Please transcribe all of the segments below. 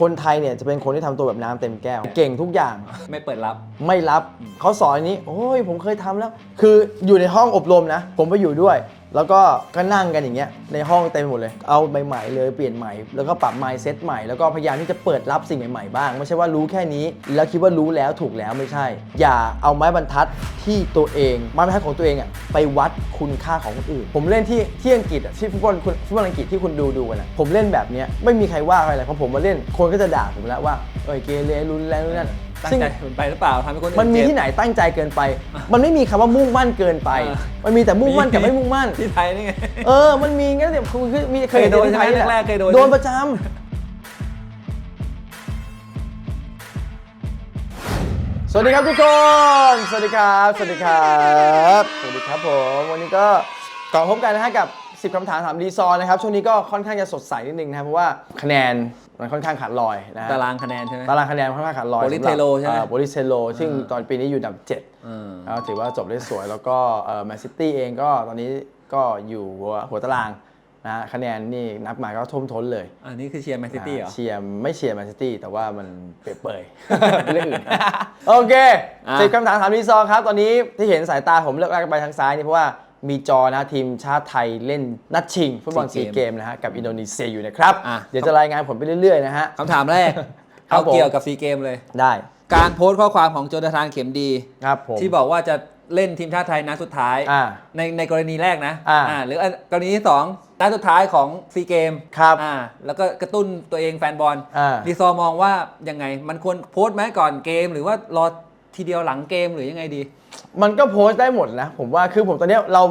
คนไทยเนี่ยจะเป็นคนที่ทำตัวแบบน้ำเต็มแก้ว เก่งทุกอย่าง ไม่เปิดรับ ไม่รับเขาสอนอันนี้ โอ้ยผมเคยทำแล้ว คืออยู่ในห้องอบรมนะ ผมไปอยู่ด้วย แล้วก็ก็นั่งกันอย่างเงี้ยในห้องเต็มไปหมดเลย เอาใบใหม่เลยเปลี่ยนใหม่ แล้วก็ปรับ mindset ใหม่ แล้วก็พยายามที่จะเปิดรับสิ่งใหม่ๆบ้าง ไม่ใช่ว่ารู้แค่นี้ แล้วคิดว่ารู้แล้วถูกแล้วไม่ใช่ อย่าเอาไม้บรรทัดที่ตัวเองไม้บรรทัดของตัวเองอะไปวัดคุณค่าของคนอื่น ผมเล่นที่ที่อังกฤษอะที่ฟุตบอลคุณฟุตบอลอังกฤษที่คุณดูดูกันอะผมเล่นแบบเนี้ยไม่มีใครว่าอะไรเลยพอผมมาเล่นคนก็จะด่าผมแล้วว่าเอ้ยเกเรรุนแรงนู่นนั่น ตั้งซึ่งใจมันไปหรือเปล่าทำให้คนอื่มันมีเจ็บที่ไหนตั้งใจเกินไป มันไม่มีคำว่ามุ่งมั่นเกินไปอ่ามันมีแต่มุ่งมั่นกับไม่มุ่งมั่น ที่ไทยนี่ไง เออ มันมีงั้นเดี๋ยวคือคือมีเคยเคยโดนที่ไทยใช่ไหมนี่แหละแรกๆเคยโดน โดนประจำสวัสดีครับทุกคน สวัสดีครับ สวัสดีครับ สวัสดีครับผม วันนี้ก็ก่อนพบกันนะฮะกับ 10 คำถามถามรีซอร์นะครับ ช่วงนี้ก็ค่อนข้างจะสดใสนิดนึงนะครับ เพราะว่าคะแนน มันค่อนข้างขาดลอยนะฮะตารางคะแนนใช่ไหม ตารางคะแนนค่อนข้างขาดลอยโบริสเทโลใช่ไหมโบริสเทโลซึ่งตอนปีนี้อยู่อันดับเจ็ดอืมแล้วถือว่าจบได้สวยแล้วก็แมนซิตี้เองก็ตอนนี้ก็อยู่หัวหัวตารางนะฮะคะแนนนี่นับมาก็ท่วมท้นเลย อันนี้คือเชียร์แมนซิตี้เหรอ เชียร์ไม่เชียร์แมนซิตี้แต่ว่ามันเปรียบเปรยเป็นเรื่องอื่น โอเคอะ สิบคำถามถามรีซอร์ครับ ตอนนี้ที่เห็นสายตาผมเลือกลากไปทางซ้ายนี่เพราะว่า มีจอนะทีมชาติไทยเล่นนัดชิงฟุตบอลซีเกมนะฮะกับอินโดนีเซียอยู่นะครับ อะ เดี๋ยวจะรายงานผลไปเรื่อยๆนะฮะ คำถามแรก ครับเอาผม เกี่ยวกับซีเกมเลย ได้การโพสต์ข้อความของโจนาธานเข็มดี ครับผมที่บอกว่าจะเล่นทีมชาติไทยนัดสุดท้าย อ่า ในในกรณีแรกนะอ่าหรือกรณีที่สองนัดสุดท้ายของซีเกมครับอ่าแล้วก็กระตุ้นตัวเองแฟนบอลอ่า ดีซอร์มองว่ายังไงมันควรโพสต์ไหมก่อนเกม หรือว่ารอ ทีเดียวหลังเกมหรือยังไงดี มันก็โพสต์ได้หมดนะ ผมว่าคือผมตอนเนี้ยเรา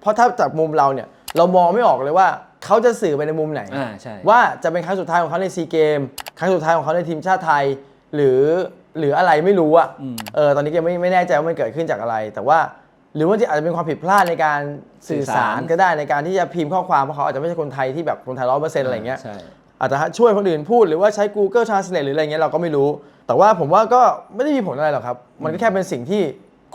เพราะถ้าจากมุมเราเนี่ย เรามองไม่ออกเลยว่าเขาจะสื่อไปในมุมไหน อ่าใช่ ว่าจะเป็นครั้งสุดท้ายของเขาในซีเกม ครั้งสุดท้ายของเขาในทีมชาติไทย หรือหรืออะไรไม่รู้อะอืม เออตอนนี้ก็ไม่ไม่แน่ใจว่ามันเกิดขึ้นจากอะไร แต่ว่าหรือว่าอาจจะเป็นความผิดพลาดในการสื่อสารก็ได้ในการที่จะพิมพ์ข้อความเพราะเขาอาจจะไม่ใช่คนไทยที่แบบคนไทยร้อยเปอร์เซ็นต์อะไรอย่างเงี้ย ใช่ อาจจะช่วยคนอื่นพูดหรือว่าใช้ Google Translate หรืออะไรเงี้ยเราก็ไม่รู้ แต่ว่าผมว่าก็ไม่ได้มีผลอะไรหรอกครับ มันก็แค่เป็นสิ่งที่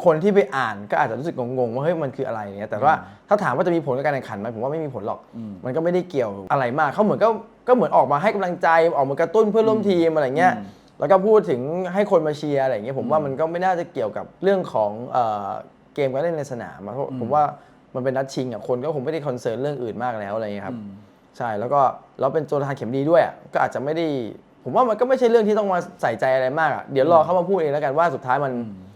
คนที่ไปอ่านก็อาจจะรู้สึกงงๆว่าเฮ้ยมันคืออะไรเงี้ยแต่ว่าถ้าถามว่าจะมีผลกับการแข่งขันไหมผมว่าไม่มีผลหรอกอืมมันก็ไม่ได้เกี่ยวอะไรมากเขาเหมือนก็ก็เหมือนออกมาให้กำลังใจออกมากระตุ้นเพื่อนร่วมทีมอะไรเงี้ยอืมแล้วก็พูดถึงให้คนมาเชียร์อะไรเงี้ยผมว่ามันก็ไม่น่าจะเกี่ยวกับเรื่องของเอ่อเกมการเล่นในสนามอะเพราะผมว่ามันเป็นนัดชิงอะคนก็คงไม่ได้คอนเซิร์นเรื่องอื่นมากแล้วอะไรเงี้ยครับอืม ใช่แล้วก็แล้วเป็นโจนาธานเข็มดีด้วยอะก็อาจจะไม่ได้ ผมว่ามันก็ไม่ใช่เรื่องที่ต้องมาใส่ใจอะไรมากอะเดี๋ยวรอเขามาพูดเองแล้วกันว่าสุดท้ายมัน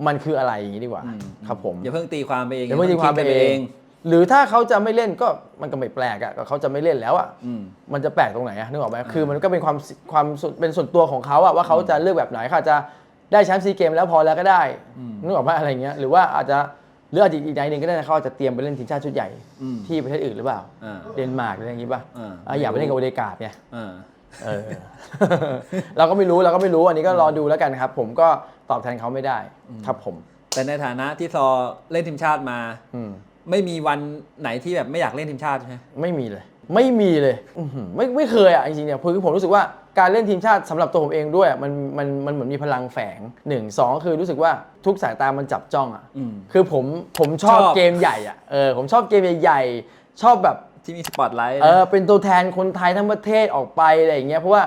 มันคืออะไรอย่างนี้ดีกว่าอืมครับผมอย่าเพิ่งตีความไปเองเดี๋ยวไม่ตีความไปดกันเอง หรือถ้าเขาจะไม่เล่นก็มันก็ไม่แปลกอะก็เขาจะไม่เล่นแล้วอะอืมมันจะแปลกตรงไหนอะนึกออกไหมคือมันก็เป็นความความส่วนเป็นส่วนตัวของเขาอะว่าเขาจะเลือกแบบไหนเขาอาจจะได้แชมป์ซีเกมแล้วพอแล้วก็ได้อืมนึกออกไหมอะไรเงี้ยหรือว่าอาจจะ หรืออาจจะอีกในหนึ่งก็ได้นะเขาอาจจะเตรียมไปเล่นทีมชาติชุดใหญ่อืมที่ประเทศอื่นหรือเปล่า อ่าเดนมาร์กหรืออะไรอย่างงี้ป่ะอ่า อะอยากไปเล่นกับโอเดกาดไงอ่าเออ เราก็ไม่รู้เราก็ไม่รู้อันนี้ก็รอดูแล้วกันครับ ผมก็ตอบแทนเขาไม่ได้ครับผม แต่ในฐานะที่ซอเล่นทีมชาติมา อืม ไม่มีวันไหนที่แบบไม่อยากเล่นทีมชาติใช่ไหม ไม่มีเลย ไม่มีเลยอื้อหือไม่ไม่เคยอะจริงๆเนี่ยคือผมรู้สึกว่า การเล่นทีมชาติสำหรับตัวผมเองด้วยอะมันมันมันเหมือนมีพลังแฝงหนึ่งสองคือรู้สึกว่าทุกสายตามันจับจ้องอะอืมคือผมผมชอบชอบเกมใหญ่อะเออผมชอบเกมใหญ่ๆชอบแบบที่มีสปอตไลท์เออเป็นตัวแทนคนไทยทั้งประเทศออกไปอะไรอย่างเงี้ยเพราะว่า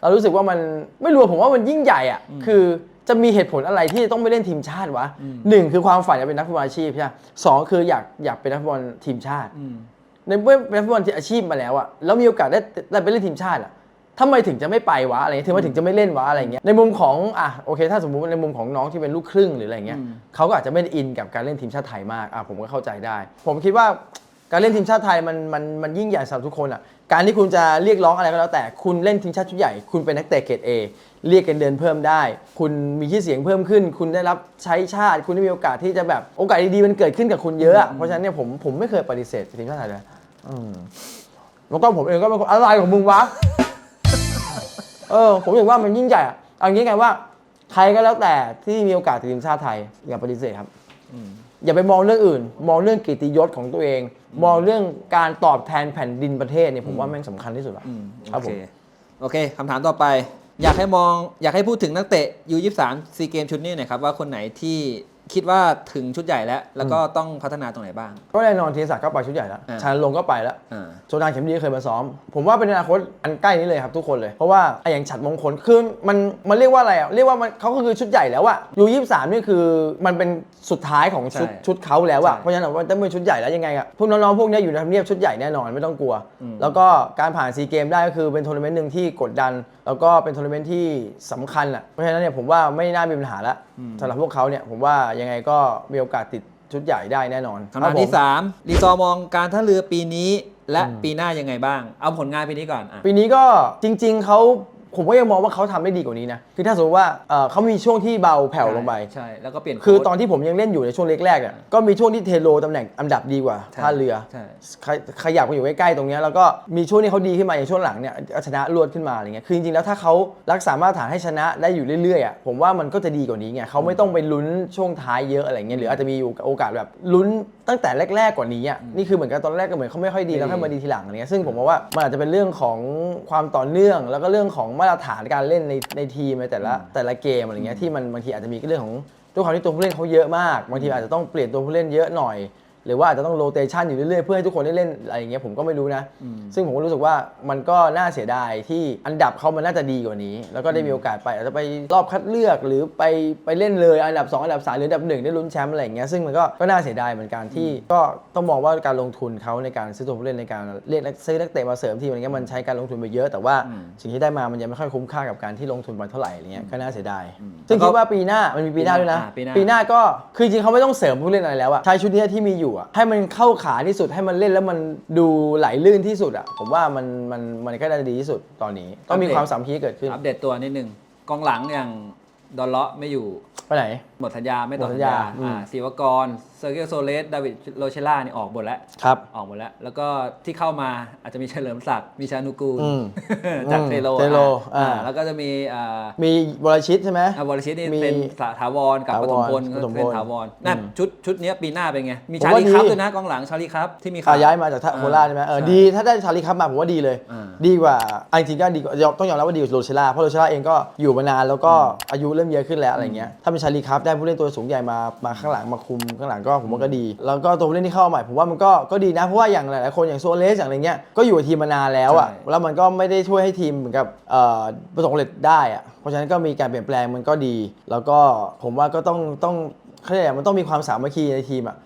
เรารู้สึกว่ามันไม่รู้อะผมว่ามันยิ่งใหญ่อะคือจะมีเหตุผลอะไรที่จะต้องไปเล่นทีมชาติวะหนึ่งคือความฝันอยากเป็นนักฟุตบอลอาชีพใช่ไหมสองคืออยากอยากเป็นนักฟุตบอลทีมชาติอืมในเมื่อเป็นนักฟุตบอลที่อาชีพมาแล้วอะแล้วมีโอกาสได้ได้ไปเล่นทีมชาติอะ ทำไมถึงจะไม่ไปวะอะไรเงี้ยทำไมถึงจะไม่เล่นวะอะไรเงี้ยในมุมของอะโอเค ถ้าสมมุติว่าในมุมของน้องที่เป็นลูกครึ่งหรืออะไรเงี้ยอืมเขาก็อาจจะไม่ได้อินกับการเล่นทีมชาติไทยมากอะผมก็เข้าใจได้ ผมคิดว่าการเล่นทีมชาติไทยมันมันมันยิ่งใหญ่สำหรับทุกคนอะการที่คุณจะเรียกร้องอะไรก็แล้วแต่คุณเล่นทีมชาติชุดใหญ่ คุณเป็นนักเตะเกรดเอเรียกกันเดือนเพิ่มได้ คุณมีชื่อเสียงเพิ่มขึ้น คุณได้รับใช้ชาติ คุณได้มีโอกาสที่จะแบบโอกาสดีๆมันเกิดขึ้นกับคุณเยอะอะเพราะฉะนั้นเนี่ยผมผมไม่เคยปฏิเสธทีมชาติไทยเลยอืมแล้วก็ผมเองก็เป็นคนอะไรของมึงวะ เออผมเห็นว่ามันยิ่งใหญ่อะเอางี้ไงว่าใครก็แล้วแต่ที่มีโอกาสติดทีมชาติไทยอย่าปฏิเสธครับอืมอย่าไปมองเรื่องอื่น มองเรื่องเกียรติยศของตัวเอง มองเรื่องการตอบแทนแผ่นดินประเทศเนี่ยผมว่าแม่งสำคัญที่สุดละอืมครับโอผเคมโอเคคำถามต่อไป อยากให้มองอยากให้พูดถึงนักเตะยู23ซีเกมชุดนี้หน่อยครับว่าคนไหนที่ คิดว่าถึงชุดใหญ่แล้ว แล้วก็ต้องพัฒนาตรงไหนบ้าง ก็แน่นอนทีศักดิ์ก็ไปชุดใหญ่แล้วอ่า ชานลงค์ก็ไปแล้ว อ่าโจดานเข็มดีก็เคยมาซ้อม ผมว่าเป็นอนาคตอันใกล้นี้เลยครับทุกคนเลย เพราะว่าไอ้อย่างฉัดมงคลคือมันมันเรียกว่าอะไรอะเรียกว่ามันเขาก็คือชุดใหญ่แล้วอะยูยี่สามนี่คือมันเป็นสุดท้ายของชุดใช่ชุดเขาแล้วอะใช่เพราะฉะนั้นมันต้องเป็นชุดใหญ่แล้วยังไงอะพวกน้องๆพวกเนี้ยอยู่ในทำเนียบชุดใหญ่แน่นอนไม่ต้องกลัวแล้วก็การผ่านซีเกมได้ก็คือเป็นทัวร์นาเมนต์หนึ่งที่กดดัน แล้วก็เป็นทัวร์นาเมนต์ที่สำคัญอะเพราะฉะนั้นเนี่ยผมว่าไม่น่ามีปัญหาละสำหรับพวกเขาเนี่ยผมว่ายังไงก็มีโอกาสติดชุดใหญ่ได้แน่นอนคำถามที่ครับผม3รีซอร์มองการท่าเรือปีนี้ และปีหน้ายังไงบ้าง เอาผลงานปีนี้ก่อนอะปีนี้ก็จริง ๆเขา ผมก็ยังมองว่าเขาทำได้ดีกว่านี้นะ คือถ้าสมมติว่าเอ่อเขามีช่วงที่เบาแผ่วลงไป ใช่ แล้วก็เปลี่ยนคือโค้ชตอนที่ผมยังเล่นอยู่ในช่วงแรกๆเนี่ยก็มีช่วงที่เทโลตำแหน่งอันดับดีกว่าใช่ท่าเรือ ใช่ ขยขยับมาอยู่ใกล้ๆตรงเนี้ยแล้วก็มีช่วงที่เขาดีขึ้นมาอย่างช่วงหลังเนี่ยชนะรวดขึ้นมาอะไรเงี้ยคือจริงๆแล้วถ้าเขารักษามาตรฐานให้ชนะได้อยู่เรื่อยๆอะผมว่ามันก็จะดีกว่านี้ไงเขาไม่ต้องไปลุ้นช่วงท้ายเยอะอะไรเงี้ยหรืออาจจะมีโอกาสแบบลุ้น ตั้งแต่แรก ๆกว่านี้อะนี่คือเหมือนกับตอนแรกก็เหมือนเขาไม่ค่อยดีแล้วค่อยมาดีทีหลังอะไรเงี้ยซึ่งผมมองว่ามันอาจจะเป็นเรื่องของความต่อเนื่อง แล้วก็เรื่องของมาตรฐานการเล่นในในทีมในแต่ละแต่ละเกมอะไรเงี้ยที่มันบางทีอาจจะมีเรื่องของด้วยความที่ตัวผู้เล่นเขาเยอะมากบางทีอาจจะต้องเปลี่ยนตัวผู้เล่นเยอะหน่อย หรือว่าอาจจะต้องโรเตชันอยู่เรื่อยๆเพื่อให้ทุกคนได้เล่นอะไรอย่างเงี้ยผมก็ไม่รู้นะ ซึ่งผมก็รู้สึกว่ามันก็น่าเสียดายที่อันดับเขามันน่าจะดีกว่านี้ แล้วก็ได้มีโอกาสไปอาจจะไปรอบคัดเลือกหรือไปไปเล่นเลยอันดับ 2 อันดับ3หรืออันดับ1ได้ลุ้นแชมป์อะไรอย่างเงี้ยซึ่งมันก็ก็น่าเสียดายเหมือนกันที่ก็ต้องมองว่าการลงทุนเขาในการซื้อตัวผู้เล่นในการเรียกนักซื้อนักเตะมาเสริมทีมอะไรเงี้ยมันใช้การลงทุนไปเยอะ แต่ว่าสิ่งที่ได้มามันยังไม่ค่อยคุ้มค่ากับการที่ลงทุนไปเท่าไหร่อะไรเงี้ยก็น่าเสียดายซึ่งคิดว่าปีหน้ามันมีปีหน้าด้วยนะอ่าปีหน้าปีหน้าก็คือจริงๆเขาไม่ต้องเสริมผู้เล่นอะไรแล้วอะใช้ชุดเนี้ยที่มีอยู่อะให้มันเข้าขาที่สุดให้มันเล่นแล้วมันดูไหลลื่นที่สุดอะผมว่ามันมันมันก็น่าจะดีที่สุดตอนนี้ ต้องมีความสามัคคีเกิดขึ้นอัปเดตตัวนิดนึงกองหลังอย่างดอนเลาะไม่อยู่ไปไหนหมดสัญญาไม่ต่อหมดสัสัญญญาญาอืม อ่าศิวกรเซอร์เกียโซเลสดาวิดโรเชล่านี่ออกหมดแล้ว ครับ ออกหมดแล้ว แล้วก็ที่เข้ามาอาจจะมีเฉลิมศักดิ์มีชานุกูลอืมจากอืมเทโลเทโลอ่า อ่าแล้วก็จะมีอ่ามีวรชิตใช่ไหม อ่าวรชิตนี่มีเป็นสาถาวรกับปถาวรฐมพลปฐมพลเป็นถาวรนั่นอืมชุดชุดเนี้ยปีหน้าเป็นไง มีผมชาว่าลีครับดีด้วยนะกองหลังชาลีครับที่มีข่าอ่าว ย้ายมาจากท่าโคราชใช่ไหมเออดีถ้าได้ชาลีครับมาผมว่าดีเลย อ่า ดีกว่าอันจริงๆก็ดีกว่ายอมต้องยอมรับว่าดีกว่าโรเชล่าเพราะโรเชล่าเองก็อยู่มานานแล้วก็อายุเริ่มเยอะขึ้นแล้วอะไรเงี้ยถ้าเป็นชาลีครับได้ผู้เล่นตัวสูงใหญ่มามาข้างหลังมาคุมข้างหลังก็ผมว่าก็ดี แล้วก็ตัวผู้เล่นที่เข้ามาใหม่ผมว่ามันก็ก็ดีนะเพราะว่าอย่างหลายๆคนอย่างโซเลสอย่างอะไรเงี้ยก็อยู่กับทีมมานานแล้วอะใช่แล้วมันก็ไม่ได้ช่วยให้ทีมเหมือนกับเอ่อประสบความสำเร็จได้อะเพราะฉะนั้นก็มีการเปลี่ยนแปลงมันก็ดี แล้วก็ผมว่าก็ต้องต้อง เขาเรียกอะไรมันต้องมีความสามัคคีในทีมอะ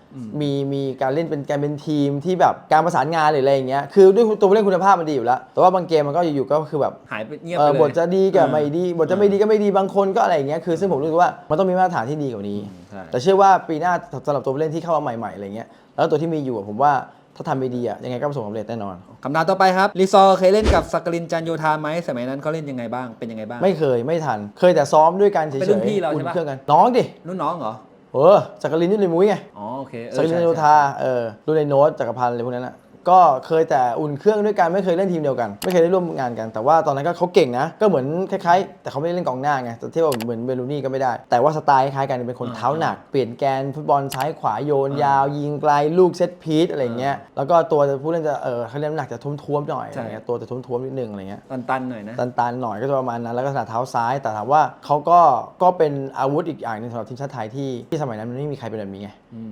มีมีการเล่นเป็นการเป็นทีมที่แบบการประสานงานหรืออะไรอย่างเงี้ยคือด้วยตัวผู้เล่นคุณภาพมันดีอยู่แล้ว แต่ว่าบางเกมมันก็อยู่ๆก็คือแบบหายไปเงียบเอไปอเลยบทจะดีกับเออไม่ดีบทจะไม่ดีก็ไม่ดีบางคนก็อะไรอย่างเงี้ยคือซึ่งผมรู้สึกว่ามันต้องมีมาตรฐานที่ดีกว่านี้ ใช่ แต่เชื่อว่าปีหน้าสำหรับตัวผู้เล่นที่เข้ามาใหม่ๆอะไรเงี้ยแล้วตัวที่มีอยู่อะผมว่าถ้าทำไม่ดีอะยังไงก็ประสบความสำเร็จแน่นอน คำถามต่อไปครับรีซอร์เคยเล่นกับสักกลินจันโยธาไหมสมัยนั้นเขาเล่นยังไงบ้างเป็นยังไงบ้าง ไม่เคยไม่ทัน เคยแต่ซ้อมด้วยกันเฉยๆเป็นรุ่นพี่เราใช่ปะ อุ่นเครื่องกัน น้องดิ รุ่นน้องเหรอ เออจักรินนี่เลยมุ้ยไง อ๋อโอเคเออจักรินใช่โยใช่ธาเออรุ่นในโน้ตจักรพันธ์อะไรพวกนั้นอะ ก็เคยแต่อุ่นเครื่องด้วยกันไม่เคยเล่นทีมเดียวกัน ไม่เคยได้ร่วมงานกันแต่ว่าตอนนั้นก็เขาเก่งนะ ก็เหมือนคล้ายๆ แต่เขาไม่ได้เล่นกองหน้าไงแต่เทียบกับเหมือนเบลูนี่ก็ไม่ได้ แต่ว่าสไตล์คล้ายกันเป็นคนเท้าหนัก เปลี่ยนแกนฟุตบอลซ้ายขวาโยนยาว ยิงไกลลูกเซตพีทอะไรอย่างเงี้ยแล้วก็ตัวผู้เล่นจะเออเขาเล่นน้ำหนักจะท้วมๆหน่อยอะไรเงี้ยตัวจะท้วมๆนิดนึงอะไรเงี้ยตันๆหน่อยนะตันๆหน่อยก็จะประมาณนั้นแล้วก็ถนัดเท้าซ้าย แต่ถามว่าเขาก็ก็เป็นอาวุธอีกอย่างหนึงสำหรับทีมชาติไทยที่ที่สมัยนั้นมันไม่มีใครเป็นแบบนี้ไง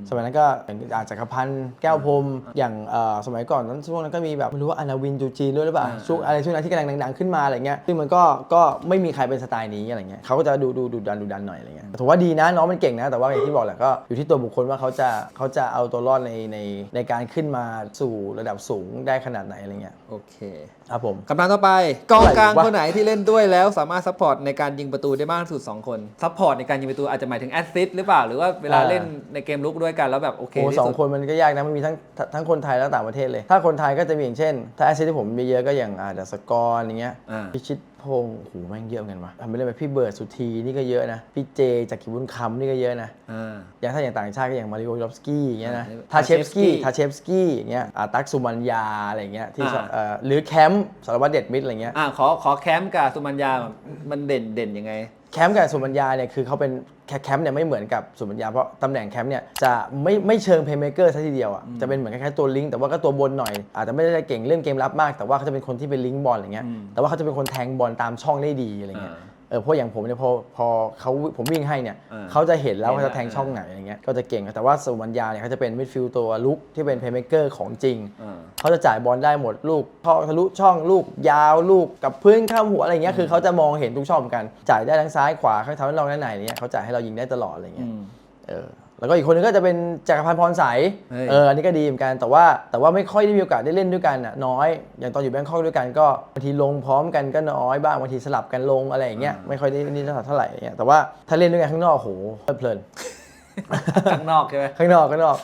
สมัยนั้นก็อย่างอาจักรพันธ์แก้วพรหมอย่างเอ่อสมัยก่อนนั้นช่วงนั้นก็มีแบบไม่รู้ว่าอนาวินจูจีนด้วยหรือเปล่าอ่าช่วงอะไรช่วงนั้นที่กำลังดังๆขึ้นมาอะไรเงี้ยซึ่งมันก็ก็ไม่มีใครเป็นสไตล์นี้อะไรเงี้ยเขาก็จะดูดูดูดันดูดันหน่อยอะไรเงี้ยถือว่าดีนะน้องมันเก่งนะ แต่ว่าอย่างที่บอกแหละก็อยู่ที่ตัวบุคคลว่าเขาจะเขาจะเอาตัวรอดในในในการขึ้นมาสู่ระดับสูงได้ขนาดไหนอะไรเงี้ยโอเคครับผมคำถามต่อไปกองกลางอะไรวะคนไหนที่เล่นด้วยแล้วสามารถซัพพอร์ตในการยิงประตูได้มากที่สุด 2 คนซัพพอร์ตในการยิงประตูอาจจะหมายถึงแอสซิสต์หรือเปล่าหรือว่าเวลาเล่นในเกมลุกด้วยกันแล้วแบบโอเคโอ้ที่สองสุดคนมันก็ยากนะมันมีทั้งทั้งทั้งคนไทยและต่างประเทศเลย ถ้าคนไทยก็จะมีอย่างเช่น ถ้าแอสซิสที่ผมมีเยอะก็อย่างอ่าดัสกรอย่างเงี้ยอ่า พิชิตพงศ์โอ้โหแม่งเยอะเหมือนกันวะทำไปเล่นแบบพี่เบิร์ดสุธีนี่ก็เยอะนะพี่เจจากกิบุญคำนี่ก็เยอะนะ อ่า อย่างถ้าอย่างต่างชาติก็อย่างมาริโอลอฟสกี้อย่างเงี้ยนะอ่าทาเชฟสกี้ Tachevsky ทาเชฟสกี้อย่างเงี้ยอ่าตักสุมัญญาอะไรเงี้ยที่ชอบอ่า เอ่อหรือแคมป์สารวัตรเด็ดมิตรอะไรเงี้ย อ่าขอขอแคมป์กับสุมัญญาแบบมันเด่นเด่นยังไง แคมป์กับสุมัญญาเนี่ยคือเขาเป็นแคแคมป์เนี่ยไม่เหมือนกับสุมัญญาเพราะตำแหน่งแคมป์เนี่ยจะไม่ไม่เชิงเพย์เมเกอร์ซะทีเดียวอะจะเป็นเหมือนคล้ายๆตัวลิงก์แต่ว่าก็ตัวบนหน่อย อาจจะไม่ได้เก่งเรื่องเกมรับมาก แต่ว่าเขาจะเป็นคนที่เป็นลิงก์บอลอะไรเงี้ยอืมแต่ว่าเขาจะเป็นคนแทงบอลตามช่องได้ดีอะไรเงี้ยอ่า เออเพราะอย่างผมเนี่ยพอพอเขาผมวิ่งให้เนี่ยอ่าเขาจะเห็นแล้วเห็นว่าจะแทงแล้วช่องไหนอะไรเงี้ยก็จะเก่งแต่ว่าสุวรรณยาเนี่ยเขาจะเป็นมิดฟิลด์ตัวลุกที่เป็นเพลย์เม k เกอร์ของจริงอ่าเขาจะจ่ายบอลได้หมดลูกท่อทะลุช่องลูกยาวลูกกับพื้นข้ามหัวอะไรเงี้ยคือเขาจะมองเห็นทุกช่องเหมือนกันจ่ายได้ทั้งซ้ายขวาข้างเท้าเราด้านไหนเนี่ยเขาจ่ายให้เรายิงได้ตลอดอะไรเงี้ยอืมเออ แล้วก็อีกคนนึงก็จะเป็นจักรพันธ์พรใสเฮ้ย เอออันนี้ก็ดีเหมือนกันแต่ว่าแต่ว่าไม่ค่อยได้มีโอกาสได้เล่นด้วยกันอะน้อย อย่างตอนอยู่แบงคอกด้วยกันก็บางทีลงพร้อมกันก็น้อยบ้างบางทีสลับกันลงอะไรอย่างเงี้ยไม่ค่อยได้นี่เท่าไหร่อย่างเงี้ยแต่ว่าถ้าเล่นด้วยกันข้างนอกโหเพลิน ข้างนอกใช่ไหม ข้างนอกข้างนอก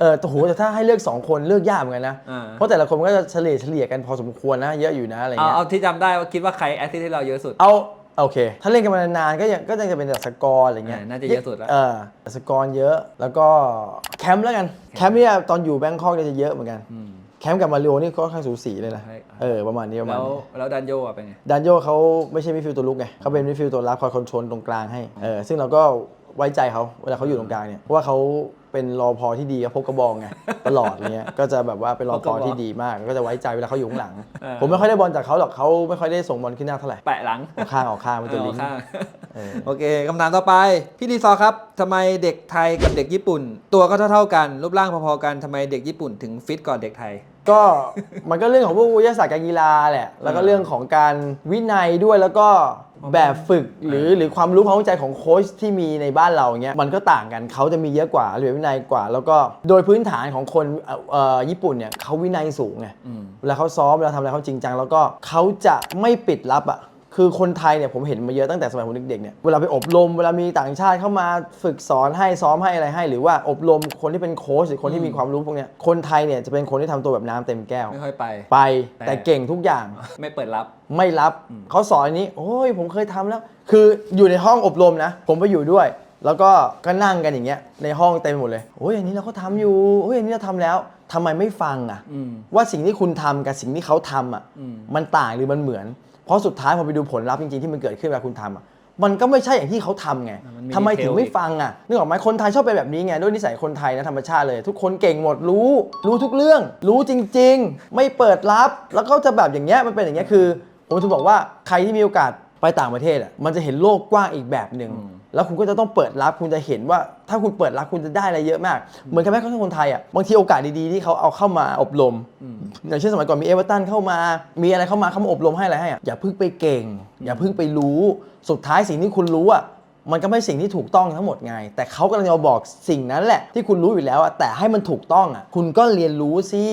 เออแต่โหแต่ถ้าให้เลือก2คนเลือกยากเหมือนกันนะ อ่า เพราะแต่ละคนมันก็จะเฉลี่ยเฉลี่ยกันพอสมควรนะ เยอะอยู่นะอะไรเอาเงี้ย เอาที่จำได้ว่าคิดว่าใครแอสซิสต์ให้เราเยอะสุด เอา โอเค ถ้าเล่นกันมานานๆก็ยังก็ยังจะเป็นแบบสกอร์อะไรเงี้ยเออน่าจะเยอะสุดละ เออสกอร์เยอะแล้วก็แคมป์แล้วกันแคมป์เนี่ยตอนอยู่แบงคอกเนี่ยจะเยอะเหมือนกัน อืม แคมป์กับมาริโอนี่ก็ค่อนข้างสูสีเลยนะใช่ เออประมาณนี้ประมาณแล้วนี้แล้วดันโยอะเป็นไง ดันโยเขาไม่ใช่มิดฟิลด์ตัวลุกไงเขาเป็นมิดฟิลด์ตัวรับคอยคอนโทรลตรงกลางให้เออซึ่งเราก็ ไว้ใจเขาเวลาเขาอยู่ตรงกลางเนี่ยเพราะว่าเขาเป็นรอพอที่ดีเขาพกกระบองไงตลอดเงี้ยก็จะแบบว่าเป็นรอพอที่ดีมากก็จะไว้ใจเวลาเขาอยู่ข้างหลังเออผมไม่ค่อยได้บอลจากเขาหรอกเขาไม่ค่อยได้ส่งบอลขึ้นหน้าเท่าไหร่แปะหลังออกข้างออกข้างเป็นตัวลิงก์เอาข้างเออโอเคคำถามต่อไปพี่รีซอร์ครับทำไมเด็กไทยกับเด็กญี่ปุ่น ตัวก็เท่าๆกันรูปร่างพอๆกันทำไมเด็กญี่ปุ่นถึงฟิตกว่าเด็กไทยก็มันก็เรื่องของพวกวิทยาศาสตร์การกีฬาแหละ แล้วก็เรื่องของการวินัยด้วยแล้วก็ แบบฝึกหรือหรือความรู้ความเข้าใจของโค้ชที่มีในบ้านเราเงี้ยมันก็ต่างกันเขาจะมีเยอะกว่าหรือวินัยกว่า แล้วก็โดยพื้นฐานของคนเอ่อเอ่อญี่ปุ่นเนี่ยเขาวินัยสูงไงอืมเวลาเขาซ้อมเวลาทำอะไรเขาจริงจังแล้วก็เขาจะไม่ปิดลับอะ คือคนไทยเนี่ยผมเห็นมาเยอะตั้งแต่สมัยผมเด็กๆเนี่ยเวลาไปอบรมเวลามีต่างชาติเข้ามาฝึกสอนให้ซ้อมให้อะไรให้ หรือว่าอบรมคนที่เป็นโค้ชหรือคนที่มีความรู้พวกเนี้ยคนไทยเนี่ยจะเป็นคนที่ทำตัวแบบน้ำเต็มแก้ว ไม่ค่อยไป ไปแต่ แต่เก่งทุกอย่าง ไม่เปิดรับ ไม่รับเขาสอนอันนี้ โอ้ยผมเคยทำแล้ว คืออยู่ในห้องอบรมนะ ผมไปอยู่ด้วย แล้วก็ก็นั่งกันอย่างเงี้ยในห้องเต็มไปหมดเลยโอ้ยอันนี้เราก็ทำอยู่โอ้ยอันนี้เราทำแล้วทำไมไม่ฟังอะ อืม ว่าสิ่งที่คุณทำกับสิ่งที่เขาทำอะอืมมันต่างหรือมันเหมือน เพราะสุดท้ายพอไปดูผลลัพธ์จริงๆที่มันเกิดขึ้นเวลาคุณทำอะมันก็ไม่ใช่อย่างที่เขาทำไงมันมีทำไมถึงไม่ detail อีกฟังอะนึกออกไหมคนไทยชอบเป็นแบบนี้ไงด้วยนิสัยคนไทยนะธรรมชาติเลย ทุกคนเก่งหมดรู้ รู้ทุกเรื่อง รู้จริง ๆ ไม่เปิดรับ แล้วก็จะแบบอย่างเงี้ยมันเป็นอย่างเงี้ยคือ ผมจะบอกว่าใครที่มีโอกาสไปต่างประเทศอะมันจะเห็นโลกกว้างอีกแบบหนึ่งอืม แล้วคุณก็จะต้องเปิดรับคุณจะเห็นว่า ถ้าคุณเปิดรับคุณจะได้อะไรเยอะมาก เหมือนกับแม่ค้าคนไทยอะบางทีโอกาสดีๆที่เขาเอาเข้ามาอบรม อย่างเช่นสมัยก่อนมีเอเวอร์ตันเข้ามา มีอะไรเข้ามาเขามาอบรมให้อะไรให้อะอย่าเพิ่งไปเก่ง อย่าเพิ่งไปรู้สุดท้ายสิ่งที่คุณรู้อะมันก็ไม่ใช่สิ่งที่ถูกต้องทั้งหมดไง แต่เขากำลังจะมาบอกสิ่งนั้นแหละที่คุณรู้อยู่แล้วอะแต่ให้มันถูกต้องอะคุณก็เรียนรู้สิ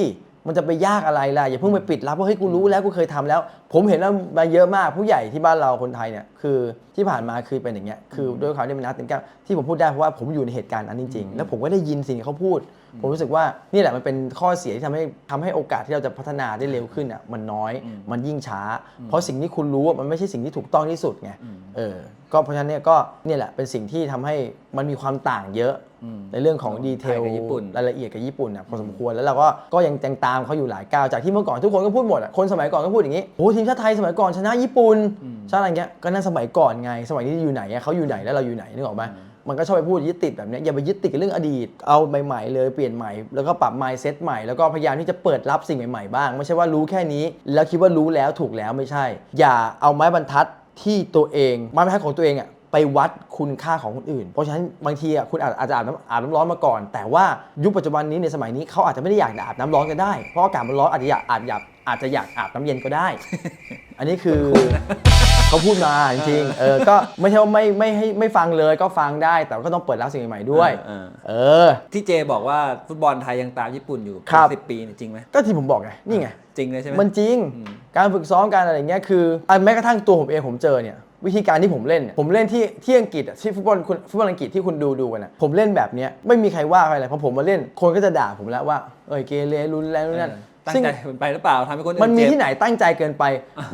มันจะไปยากอะไรล่ะอย่าเพิ่งไปปิดรับว่าเฮ้ยกูรู้แล้วกูเคยทำแล้ว ผมเห็นแล้วมาเยอะมากผู้ใหญ่ที่บ้านเราคนไทยเนี่ยคือที่ผ่านมาคือเป็นอย่างเงี้ยคือด้วยความที่เป็นนักเต็มแก้วที่ผมพูดได้เพราะว่าผมอยู่ในเหตุการณ์นั้นจริง ๆ แล้วผมก็ได้ยินสิ่งที่เขาพูด ผมรู้สึกว่านี่แหละมันเป็นข้อเสียที่ทำให้ทำให้โอกาสที่เราจะพัฒนาได้เร็วขึ้นอะมันน้อยมันยิ่งช้า เพราะสิ่งที่คุณรู้อะมันไม่ใช่สิ่งที่ถูกต้องที่สุดไง เออก็เพราะฉะนั้นเนี่ยก็เนี่ยแหละเป็นสิ่งที่ทำให้มันมีความต่างเยอะอืมในเรื่องของดีเทลไทยกับญี่ปุ่น รายละเอียดกับญี่ปุ่นอะพอสมควรแล้วเราก็ก็ยังยังตามเขาอยู่หลายก้าวจากที่เมื่อก่อนทุกคนก็พูดหมดอะคนสมัยก่อนก็พูดอย่างนี้โอ้ทีมชาติไทยสมัยก่อนชนะญี่ปุ่นชาติอะไรเงี้ยก็นั่นสมัยก่อนไง สมัยนี้อยู่ไหนอะเขาอยู่ไหนแล้วเราอยู่ไหนนึกออกไหมมันก็ชอบไปพูดยึดติดแบบเนี้ยอย่าไปยึดติดกับเรื่องอดีตเอาใหม่ๆเลยเปลี่ยนใหม่แล้วก็ปรับ mindset ใหม่แล้วก็พยายามที่จะเปิดรับสิ่งใหม่ๆบ้างไม่ใช่ว่ารู้แค่นี้ แล้วคิดว่ารู้แล้วถูกแล้วไม่ใช่ อย่าเอาไม้บรรทัด ที่ตัวเองมาตรรทัดของตัวเองอะไปวัดคุณค่าของคนอื่น เพราะฉะนั้นบางทีอะคุณอาจอาจจะอาบน้ำอาบน้ำร้อนมาก่อน แต่ว่ายุคปัจจุบันนี้ในสมัยนี้เขาอาจจะไม่ได้อยากอาบน้ำร้อนก็ได้ เพราะอากาศมันร้อนอาจจะอยากอาจอยาก อาจจะอยากอาบน้ำเย็นก็ได้ อันนี้คือเขาพูดมาจริงๆเออก็ไม่ใช่ว่าไม่ไม่ให้ไม่ฟังเลยก็ฟังได้ แต่ก็ต้องเปิดรับสิ่งใหม่ๆด้วย เออเออที่เจบอกว่าฟุตบอลไทยยังตามญี่ปุ่นอยู่ครับสิบปีเนี่ยจริงไหมก็ที่ผมบอกไงนี่ไงจริงเลยใช่ไหมมันจริงอืมการฝึกซ้อมการอะไรอย่างเงี้ยคืออะแม้กระทั่งตัวผมเองผมเจอเนี่ยวิธีการที่ผมเล่นเนี่ยผมเล่นที่ที่อังกฤษอะที่ฟุตบอลคุณฟุตบอลอังกฤษที่คุณดูดูกันอะผมเล่นแบบเนี้ยไม่มีใครว่าใครเลยพอผมมาเล่นคนก็จะด่าผมแล้วว่าเอ้ยเกเรรุนแรงนู่นนั่นเออ ตั้งซึ่งใจมันไปหรือเปล่าทำให้คนอื่นมันมีเจ็บ ที่ไหนตั้งใจเกินไป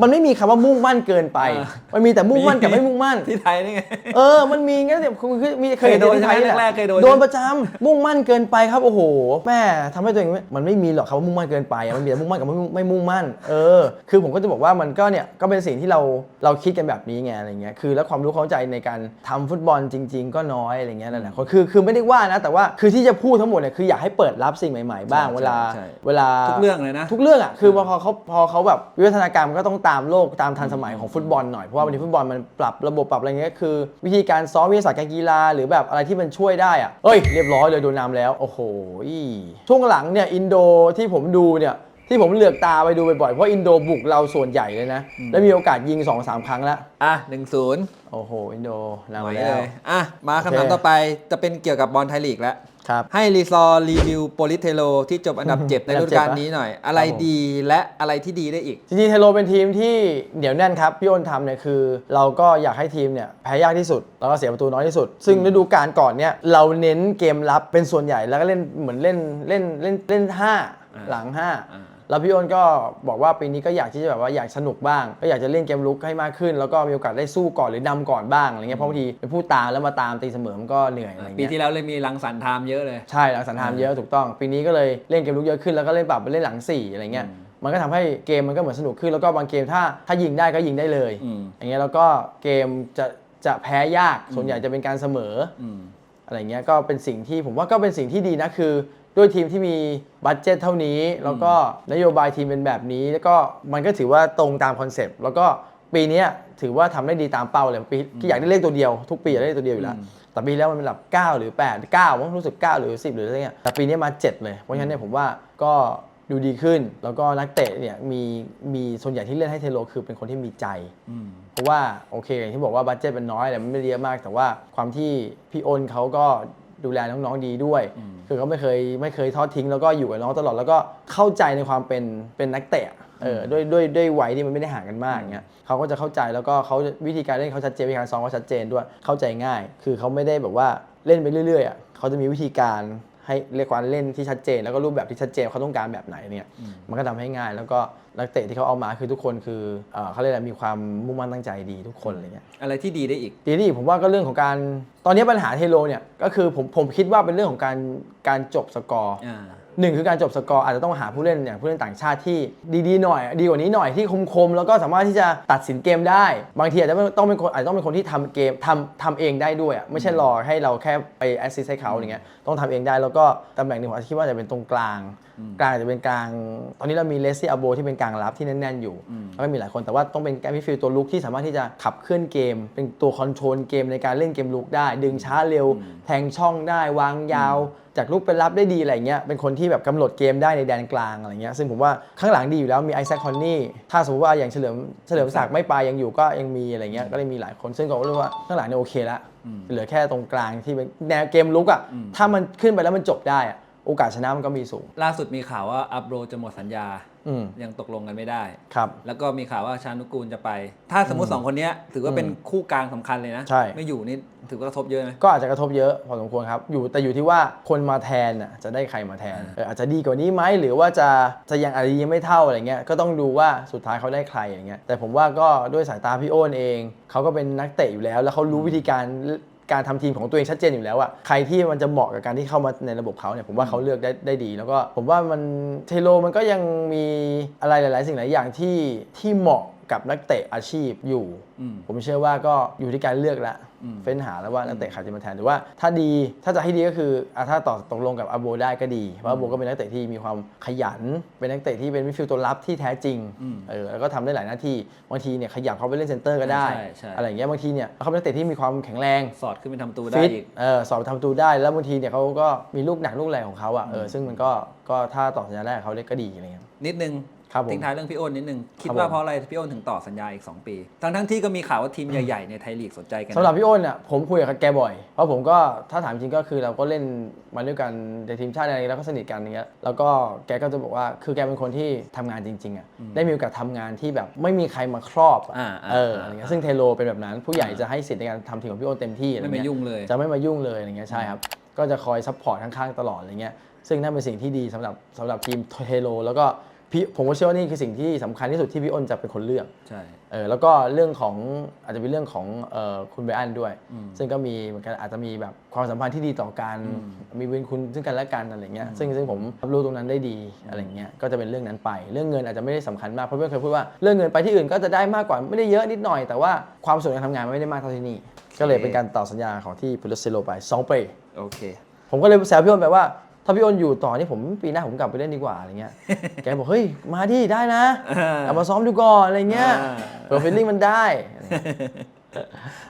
มันไม่มีคำว่ามุ่งมั่นเกินไป อ่า มันมีแต่มุ่งมั่นกับไม่มุ่งมั่น ที่ไทยนี่ไง เออ มันมีงั้นเดี๋ยวคือคือมีเคยเห็นเคยโดนที่ไทยใช่ไหมนี่แหละแรกๆเคยโดน โดนประจำมุ่งมั่นเกินไปครับโอ้โหแม่ทำให้ตัวเองไม่มันไม่มีหรอกคำว่ามุ่งมั่นเกินไปอะมันมีแต่มุ่งมั่นกับไม่มุ่งไม่มุ่งมั่น เออ คือผมก็จะบอกว่ามันก็เนี่ยก็เป็นสิ่งที่เราเราคิดกันแบบนี้ไงอะไรเงี้ยคือแล้วความรู้ความเข้าใจในการทำฟุตบอลจริง ๆ ก็น้อยอะไรเงี้ยนั่นแหละคือคือไม่ได้ว่านะแต่ว่าคือที่จะพูดทั้งหมดเนี่ยคืออยากให้เปิดรับสิ่งใหม่ๆบ้างใช่เวลาใช่เวลา ทุกเรื่องเลยเลยนะ ทุกเรื่องอะคือพอเขาพอเขาแบบวิวัฒนาการมันก็ต้องตามโลกตามทันสมัยของฟุตบอลหน่อยเพราะว่าวันนี้ฟุตบอลมันปรับระบบปรับอะไรเงี้ยคือ วิธีการซ้อมวิทยาศาสตร์การกีฬาหรือแบบอะไรที่มันช่วยได้อะเอ้ยเรียบร้อยเลยโดนนำแล้วโอ้โหอีช่วงหลังเนี่ยอินโดที่ผมดูเนี่ยที่ผมเหลือกตาไปดูบ่อยๆ เพราะอินโดบุกเราส่วนใหญ่เลยนะ แล้วมีโอกาสยิง2อสามครั้งแล้ว อะหนึ่งศูนย์โอ้โห อินโดนำไหวแล้เลวยอะ มาคำถามโอเคต่อไปจะเป็นเกี่ยวกับบอลไทยลีกแล้ว ครับให้รีซอร์รีวิวโปลิเทโลที่จบอันดับ 7 ในฤดูกาลนี้หน่อย อะไรครับผมดีและอะไรที่ดีได้อีก จริงๆเทโลเป็นทีมที่เหนียวแน่นครับ พี่อ้นทำเนี่ยคือ เราก็อยากให้ทีมเนี่ยแพ้ยากที่สุด แล้วก็เสียประตูน้อยที่สุด ซึ่งฤดูกาลก่อนเนี่ยเราเน้นเกมรับเป็นส่วนใหญ่แล้วก็เล่นเหมือนเล่นเล่นเล่นเล่นห้าอ่าหลังห้าอ่า แล้วพี่อ้นก็บอกว่าปีนี้ก็อยากที่จะแบบว่าอยากสนุกบ้าง ก็อยากจะเล่นเกมลุกให้มากขึ้น แล้วก็มีโอกาสได้สู้ก่อนหรือนำก่อนบ้างอะไรเงี้ยเพราะบางทีไปพูดตามแล้วมาตามตีเสมอมันก็เหนื่อยอะไรเงี้ยปีที่แล้วเลยมีรังสรรค์ไทม์เยอะเลยใช่หลังสันทามเยอะถูกต้อง ปีนี้ก็เลยเล่นเกมลุกเยอะขึ้นแล้วก็เล่นปรับไปเล่นหลัง4อะไรเงี้ยอืมมันก็ทำให้เกมมันก็เหมือนสนุกขึ้นแล้วก็บางเกมถ้าถ้ายิงได้ก็ยิงได้เลยอืมอย่างเงี้ยแล้วก็เกมจะจะแพ้ยากส่วนใหญ่จะเป็นการเสมออืมอะไรเงี้ยก็เป็นสิ่งที่ผมว่าก็เป็นสิ่งที่ดีนะคือ ด้วยทีมที่มีบัตเจ็ตเท่านี้ แล้วก็นโยบายทีมเป็นแบบนี้ แล้วก็มันก็ถือว่าตรงตามคอนเซปต์แล้วก็ปีเนี้ยถือว่าทำได้ดีตามเป้าเลยปีอยากได้เลขตัวเดียวทุกปีอยากได้เลขตัวเดียวอยู่แล้วอืมแต่ปีแล้วมันเป็นแบบ9 หรือ 8 9ผมรู้สึก 9 หรือ 10 หรืออะไรเงี้ยแต่ปีนี้มา 7 เลย เพราะฉะนั้นเนี่ยผมว่าก็ดูดีขึ้น แล้วก็นักเตะเนี่ยมีมีส่วนใหญ่ที่เล่นให้เทโลคือเป็นคนที่มีใจอืมเพราะว่าโอเคอย่างที่บอกว่าบัตเจ็ตเป็นน้อยแต่มันไม่ได้เยอะมาก แต่ว่าความที่พี่อ้นเขาก็ ดูแลน้องๆดีด้วยอืมคือเขาไม่เคยไม่เคยทอดทิ้งแล้วก็อยู่กับน้องตลอดแล้วก็เข้าใจในความเป็นเป็นนักเตะเออด้วยด้วยด้วยวัยที่มันไม่ได้ห่างกันมากอย่างเงี้ยเขาก็จะเข้าใจแล้วก็เขาวิธีการเล่นเขาชัดเจนวิธีการซ้อมเขาชัดเจนด้วยเข้าใจง่าย คือเขาไม่ได้แบบว่าเล่นไปเรื่อยๆอะเขาจะมีวิธีการ ให้เรียกว่าเล่นที่ชัดเจน แล้วก็รูปแบบที่ชัดเจนเขาต้องการแบบไหนเนี่ยมันก็ทำให้ง่าย แล้วก็นักเตะที่เขาเอามาคือทุกคนคือเอ่อเขาเรียกอะไรมีความมุ่งมั่นตั้งใจดีทุกคนอะไรเงี้ยอะไรที่ดีได้อีกทีนี้ผมว่าก็เรื่องของการตอนนี้ปัญหาเทโลเนี่ยก็คือผมผมคิดว่าเป็นเรื่องของการการจบสกอร์อ่า หนึ่งคือการจบสกอร์อาจจะต้องหาผู้เล่นอย่างผู้เล่นต่างชาติที่ดีๆหน่อย ดีกว่านี้หน่อยที่คมๆแล้วก็สามารถที่จะตัดสินเกมได้ บางทีอาจจะต้องเป็นคนอาจจะต้องเป็นคนที่ทำเกมทำทำเองได้ด้วยไม่ใช่รอให้เราแค่ไปแอสซิสให้เขาอย่างเงี้ยต้องทำเองได้แล้วก็ตำแหน่งหนึ่งผมคิดว่าจะเป็นตรงกลาง กลางอาจจะเป็นกลาง ตอนนี้เรามีเลสซี่อาโบที่เป็นกลางรับที่แน่นๆอยู่อืมแล้วก็มีหลายคนแต่ว่าต้องเป็นแกรมิดฟิลด์ตัวลุกที่สามารถที่จะขับเคลื่อนเกม เป็นตัวคอนโทรลเกมในการเล่นเกมลุกได้ ดึงช้าเร็ว แทงช่องได้วางยาว จากลุกเป็นรับได้ดีอะไรเงี้ยเป็นคนที่แบบกำหนดเกมได้ในแดนกลางอะไรเงี้ยซึ่งผมว่าข้างหลังดีอยู่แล้วมีไอแซคคอนนี่ถ้าสมมติว่าอย่างเฉลิมเฉลิมศักดิ์ไม่ไปยังอยู่ก็ยังมีอะไรเงี้ยก็เลยมีหลายคนซึ่งก็รู้ว่าข้างหลังเนี่ยโอเคละเหลือแค่ตรงกลางที่เป็นแนวเกมลุกอะถ้ามันขึ้นไปแล้วมันจบได้อะ โอกาสชนะมันก็มีสูง ล่าสุดมีข่าวว่าอัพโรจะหมดสัญญา อืมยังตกลงกันไม่ได้ ครับ แล้วก็มีข่าวว่าชานุกูลจะไป ถ้าสมมติสองคนเนี้ยถือว่าเป็นคู่กลางสำคัญเลยนะ ใช่ ไม่อยู่นี่ถือว่ากระทบเยอะไหม ก็อาจจะกระทบเยอะพอสมควรครับ อยู่แต่อยู่ที่ว่าคนมาแทนน่ะจะได้ใครมาแทนเอออาจจะดีกว่านี้ไหมหรือว่าจะจะยังอาจจะยังไม่เท่าอะไรเงี้ยก็ต้องดูว่าสุดท้ายเขาได้ใครอย่างเงี้ยแต่ผมว่าก็ด้วยสายตาพี่โอนเอง เขาก็เป็นนักเตะอยู่แล้ว แล้วเขารู้วิธีการ การทำทีมของตัวเองชัดเจนอยู่แล้วอะใครที่มันจะเหมาะกับการที่เข้ามาในระบบเขาเนี่ยผมว่าเขาเลือกได้ได้ดี แล้วก็ผมว่ามันเทโลมันก็ยังมีอะไรหลาย ๆ สิ่งหลายอย่างที่ที่เหมาะ กับนักเตะอาชีพอยู่อืมผมเชื่อว่าก็อยู่ที่การเลือกละอืมเฟ้นหาแล้วว่านักเตะใครจะมาแทนหรือว่าถ้าดีถ้าจะให้ดีก็คืออะถ้าต่อตกลงกับอาโบได้ก็ดี เพราะอาโบก็เป็นนักเตะที่มีความขยัน เป็นนักเตะที่เป็นมิดฟิลด์ตัวรับที่แท้จริงอืมเออแล้วก็ทำได้หลายหน้าที่บางทีเนี่ยขยับเขาไปเล่นเซนเตอร์ก็ได้ใช่ใช่อะไรอย่างเงี้ยบางทีเนี่ยเขาเป็นนักเตะที่มีความแข็งแรง สอดขึ้นไปทำประตูได้ฟิตอีกเออสอบทำประตูได้แล้วบางทีเนี่ยเขาก็มีลูกหนักลูกแรงของเขาอะเออซึ่งมันก็ก็ถ้าต่อสัญญาได้กับเขาได้ก็ดีอะไรเงี้ยนิดนึง ครับผม ทิ้งท้ายเรื่องพี่อ้นนิดนึง คิดครับว่าผมเพราะอะไรพี่อ้นถึงต่อสัญญาอีก 2 ปี ทั้งทั้งๆที่ก็มีข่าวว่าทีมใหญ่ๆในไทยลีกสนใจกันนะสำหรับพี่อ้นอะผมคุยกับแกบ่อย เพราะผมก็ถ้าถามจริงก็คือเราก็เล่นมาด้วยกันในทีมชาติอะไรแล้วก็สนิทกันอย่างเงี้ยแล้วก็แกก็จะบอกว่าคือแกเป็นคนที่ทำงานจริงๆอะได้มีโอกาสทำงานที่แบบไม่มีใครมาครอบอะอ่าอ่าเอออะไรเงี้ยซึ่งเทโลเป็นแบบนั้น ผู้ใหญ่จะให้สิทธิ์ในการทำทีมของพี่อ้นเต็มที่อะไรไม่เงี้มายยุ่งเลยจะไม่มายุ่งเลยอะไรเงี้ยใช่ครับก็จะคอยซัพพอร์ตข้างๆตลอดอะไรเงี้ยซึ่งนั่นเป็นสิ่งที่ดีสำหรับสำหรับทีมเทโลแล้วก็ พี่ผมก็เชื่อว่านี่คือสิ่งที่สำคัญที่สุดที่พี่อ้นจะเป็นคนเลือกใช่ เออแล้วก็เรื่องของอาจจะเป็นเรื่องของเออคุณไบรอันด้วยซึ่งก็มีเหมือนกันอาจจะมีแบบความสัมพันธ์ที่ดีต่อกันมีเวรคุณซึ่งกันและกันอะไรเงี้ยซึ่งซึ่งผมรับรู้ตรงนั้นได้ดีอะไรเงี้ยก็จะเป็นเรื่องนั้นไป เรื่องเงินอาจจะไม่ได้สำคัญมากเพราะเพื่อนเคยพูดว่าเรื่องเงินไปที่อื่นก็จะได้มากกว่าไม่ได้เยอะนิดหน่อย แต่ว่าความสุขในการทำงานมันไม่ได้มากเท่าที่นี่ก็เลยเป็นการต่อสัญญาของที่พุลเซโลไป2ปี โอเค ผมก็เลยแซวพี่อ้นไปว่า ถ้าพี่อ้นอยู่ต่อนี่ผมปีหน้าผมกลับไปเล่นดีกว่าอะไรเงี้ย แกบอกเฮ้ยมาดิได้นะอ่ากลับมาซ้อมดูก่อนอะไรเงี้ยอ่าเปิดฟิลลิ่งมันได้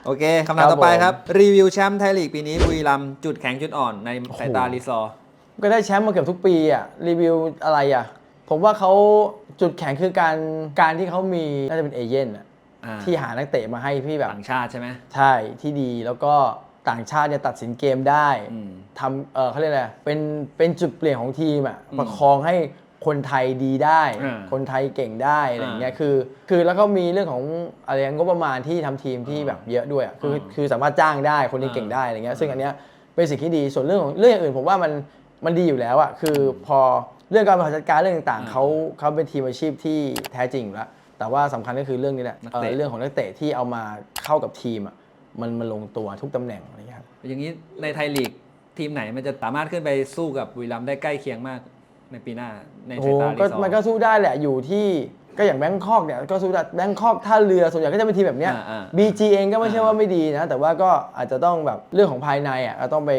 โอเคคำถามครับต่อไปผมครับ รีวิวแชมป์ไทยลีกปีนี้บุรีรัมย์จุดแข็งจุดอ่อนในสายตาโอ้โหรีซอร์ก็ได้แชมป์มาเกือบทุกปีอะรีวิวอะไรอะ ผมว่าเขาจุดแข็งคือการการที่เขามีน่าจะเป็นเอเย่นอะอ่าที่หานักเตะมาให้พี่แบบต่างชาติใช่ไหมใช่ที่ดีแล้วก็ ต่างชาติเนี่ยตัดสินเกมได้อืมทำเออเขาเรียกอะไรเป็นเป็นจุดเปลี่ยนของทีมอะอืมประคองให้คนไทยดีได้อ่าคนไทยเก่งได้อะไรอย่างเงี้ยอ่าคือ คือแล้วก็มีเรื่องของอะไรงบประมาณที่ทำทีมที่แบบเยอะด้วยอะคืออ่าคือสามารถจ้างได้คนที่อ่าเก่งได้อะไรเงี้ยซึ่งอันเนี้ยเป็นสิ่งที่ดีส่วนเรื่องของเรื่องอื่นผมว่ามันมันดีอยู่แล้วอะคือพอเรื่องการบริหารจัดการเรื่องต่างอ่าๆเขาเขาเป็นทีมอาชีพที่แท้จริงอยู่แล้วแต่ว่าสำคัญก็คือเรื่องนี้แหละนักเอ่อเตะเรื่องของนักเตะที่เอามาเข้ากับทีมอะ มันมันลงตัวทุกตำแหน่งอะไรเงี้ยครับอย่างนี้ในไทยลีกทีมไหนมันจะสามารถขึ้นไปสู้กับบุรีรัมย์ได้ใกล้เคียงมากในปีหน้าในโอ้สายโหตารีก็ซอร์มันก็สู้ได้แหละอยู่ที่ ก็อย่างแบงคอกเนี่ยก็สู้ได้แบงคอกท่าเรือส่วนใหญ่ก็จะเป็นทีมแบบเนี้ย อ่าอ่า BG เองก็ไม่ใช่อ่าว่าไม่ดีนะ แต่ว่าก็อาจจะต้องแบบเรื่องของภายในอะก็ต้องไป